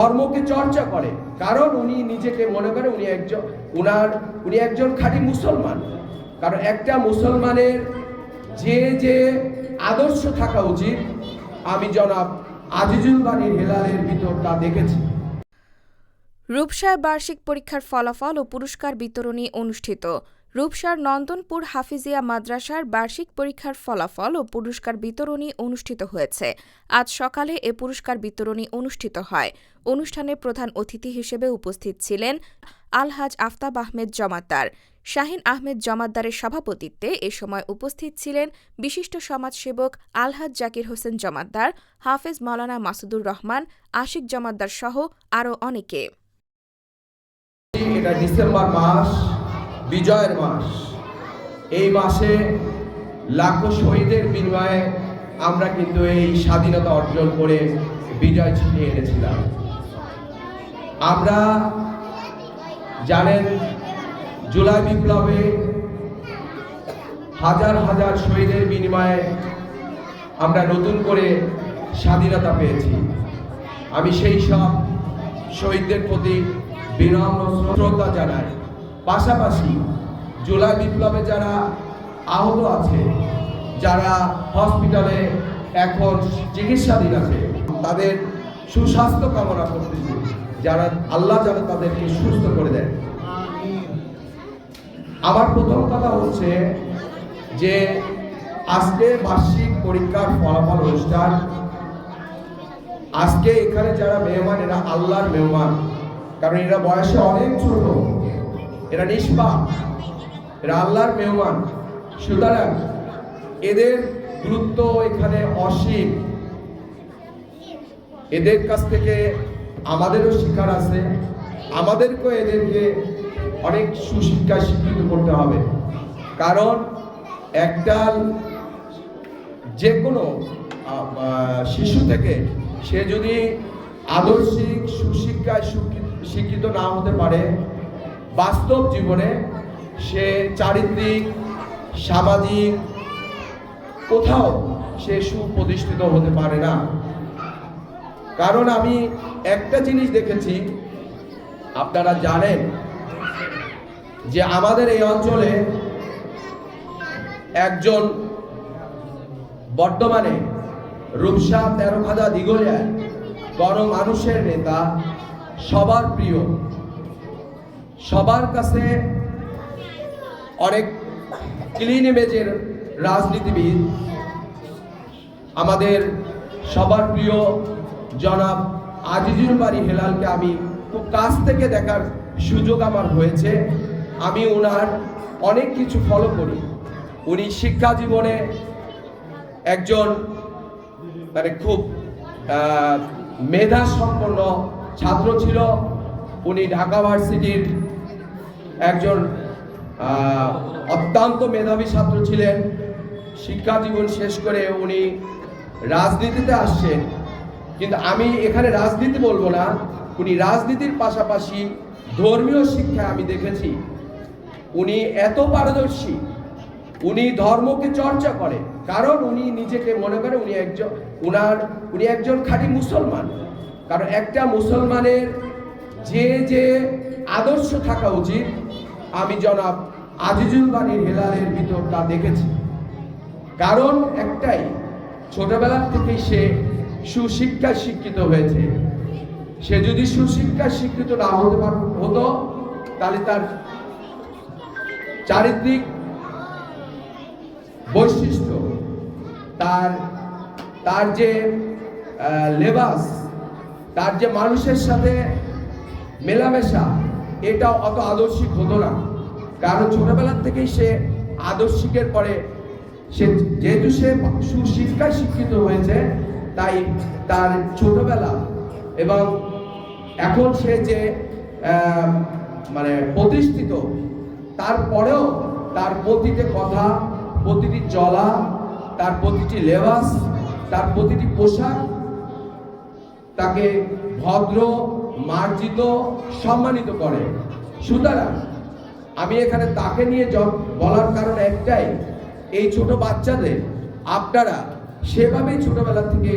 ধর্মকে চর্চা করে। কারণ উনি নিজেকে মনে করে উনি একজন, উনার, উনি একজন খাঁটি মুসলমান। কারণ একটা মুসলমানের যে যে আদর্শ থাকা উচিত, আমি জনাব আজিজুল বাণীর হেলালের ভিতর তা দেখেছি। রূপসার বার্ষিক পরীক্ষার ফলাফল ও পুরস্কার বিতরণী অনুষ্ঠিত। রূপসার নন্দনপুর হাফিজিয়া মাদ্রাসার বার্ষিক পরীক্ষার ফলাফল ও পুরস্কার বিতরণী অনুষ্ঠিত হয়েছে। আজ সকালে এ পুরস্কার বিতরণী অনুষ্ঠিত হয়। অনুষ্ঠানে প্রধান অতিথি হিসেবে উপস্থিত ছিলেন আলহাজ আফতাব আহমেদ জমাদ্দার। শাহিন আহমেদ জমাদ্দারের সভাপতিত্বে এ সময় উপস্থিত ছিলেন বিশিষ্ট সমাজসেবক আলহাজ জাকির হোসেন জমাদ্দার, হাফেজ মাওলানা মাসুদুর রহমান, আশিক জমাদ্দার সহ আরও অনেকে। এটা ডিসেম্বর মাস। বিজয়ের মাস। এই মাসে লাখো শহীদের বিনিময়ে আমরা কিন্তু এই স্বাধীনতা অর্জন করে বিজয় ছিনিয়ে এনেছিলাম। আমরা জানেন, জুলাই বিপ্লবে হাজার হাজার শহীদের বিনিময়ে আমরা নতুন করে স্বাধীনতা পেয়েছি। আমি সেই সব শহীদদের প্রতি বিনম্র শ্রদ্ধা জানাই। পাশাপাশি জুলাই বিপ্লবে যারা আহত আছে, যারা হসপিটালে এখন চিকিৎসাধীন আছে, তাদের সুস্বাস্থ্য কামনা করতেছি। যারা আল্লাহ যেন তাদেরকে সুস্থ করে দেন আমার প্রথম কথা হচ্ছে যে, আজকে বার্ষিক পরীক্ষার ফলাফল অনুষ্ঠান। আজকে এখানে যারা মেহমান, এরা আল্লাহর মেহমান। কারণ এরা বয়সে অনেক ছোট। এরা নিষ্পাপ, এরা আল্লাহর মেহমান। সুতরাং এদের গুরুত্ব এখানে অসীম। এদের কাছ থেকে আমাদেরও শিক্ষার আছে। আমাদেরকেও এদেরকে অনেক সুশিক্ষায় শিক্ষিত করতে হবে। কারণ একটা যে কোনো শিশু থেকে সে যদি আদর্শিক, সুশিক্ষায় শিক্ষিত না হতে পারে বাস্তব জীবনে সে চারিত্রিক, সামাজিক, কোথাও সে সুপ্রতিষ্ঠিত হতে পারে না। কারণ আমি একটা জিনিস দেখেছি, আপনারা জানেন যে আমাদের এই অঞ্চলে একজন বর্তমানে রূপসা তেরো খাদা দিগলিয়ায় বড় মানুষের নেতা, সবার প্রিয় সবার কাছে অনেক ক্লিন ইমেজের রাজনীতিবিদ, আমাদের সবার প্রিয় জনাব আজিজুল বাড়ি হেলালকে আমি খুব কাছ থেকে দেখার সুযোগ আমার হয়েছে। আমি ওনার অনেক কিছু ফলো করি। উনি শিক্ষা জীবনে একজন মানে খুব মেধা সম্পন্ন ছাত্র ছিল। উনি ঢাকা ভার্সিটির একজন অত্যন্ত মেধাবী ছাত্র ছিলেন। শিক্ষা জীবন শেষ করে উনি রাজনীতিতে আসছেন। কিন্তু আমি এখানে রাজনীতি বলব না, উনি রাজনীতির পাশাপাশি ধর্মীয় শিক্ষা আমি দেখেছি। উনি এত পারদর্শী, উনি ধর্মকে চর্চা করে, কারণ উনি নিজেকে মনে করে উনি একজন, উনার, উনি একজন খাঁটি মুসলমান। কারণ একটা মুসলমানের যে যে আদর্শ থাকা উচিত, আমি জনাব আজিজুল বাণীর হেলালের ভিতর তা দেখেছি। কারণ একটাই, ছোটবেলা থেকেই সে সুশিক্ষায় শিক্ষিত হয়েছে। সে যদি সুশিক্ষায় শিক্ষিত না হতে হতো, তাহলে তার চারিত্রিক বৈশিষ্ট্য, তার তার যে লেবাস, তার যে মানুষের সাথে মেলামেশা এটা অত আদর্শিক হতো না। কারণ ছোটবেলার থেকেই সে আদর্শিকের পরে সে যেহেতু সে সুশিক্ষায় শিক্ষিত হয়েছে, তাই তার ছোটবেলা এবং এখন সে যে মানে প্রতিষ্ঠিত, তারপরেও তার প্রতিটি কথা, প্রতিটি চলা, তার প্রতিটি লেবাস, তার প্রতিটি পোশাক, তাকে ভদ্র মার্জিত, সম্মানিত করে। সুতরাং আমি এখানে তাকে নিয়ে বলার কারণ একটাই, এই ছোট বাচ্চাদের আপনারা সেভাবেই ছোটবেলা থেকে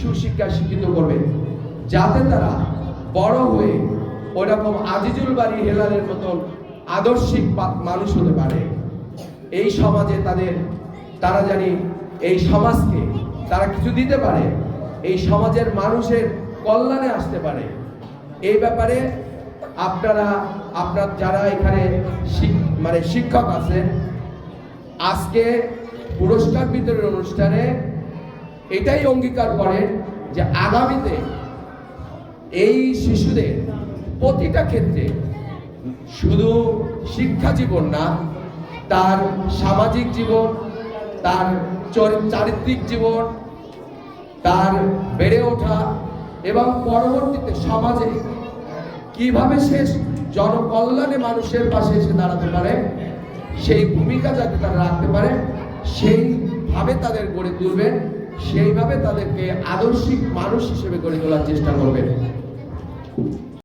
সুশিক্ষা শিক্ষিত করবেন, যাতে তারা বড় হয়ে ওইরকম আজিজুল বাড়ি হেলালের মতন আদর্শিক মানুষ হতে পারে। এই সমাজে তাদের, তারা জানি এই সমাজকে তারা কিছু দিতে পারে, এই সমাজের মানুষের কল্যাণে আসতে পারে। এই ব্যাপারে আপনারা, আপনার যারা এখানে মানে শিক্ষক আছেন, আজকে পুরস্কার বিতরণ অনুষ্ঠানে এটাই অঙ্গীকার করেন যে আগামীতে এই শিশুদের প্রতিটা ক্ষেত্রে শুধু শিক্ষা জীবন না, তার সামাজিক জীবন, তার চরি- চারিত্রিক জীবন, তার বেড়ে ওঠা এবং পরবর্তীতে সমাজে কীভাবে সে জনকল্যাণে মানুষের পাশে এসে দাঁড়াতে পারে, সেই ভূমিকা যাতে তারা রাখতে পারে, সেইভাবে তাদের গড়ে তুলবেন সেইভাবে তাদেরকে আদর্শিক মানুষ হিসেবে গড়ে তোলার চেষ্টা করবেন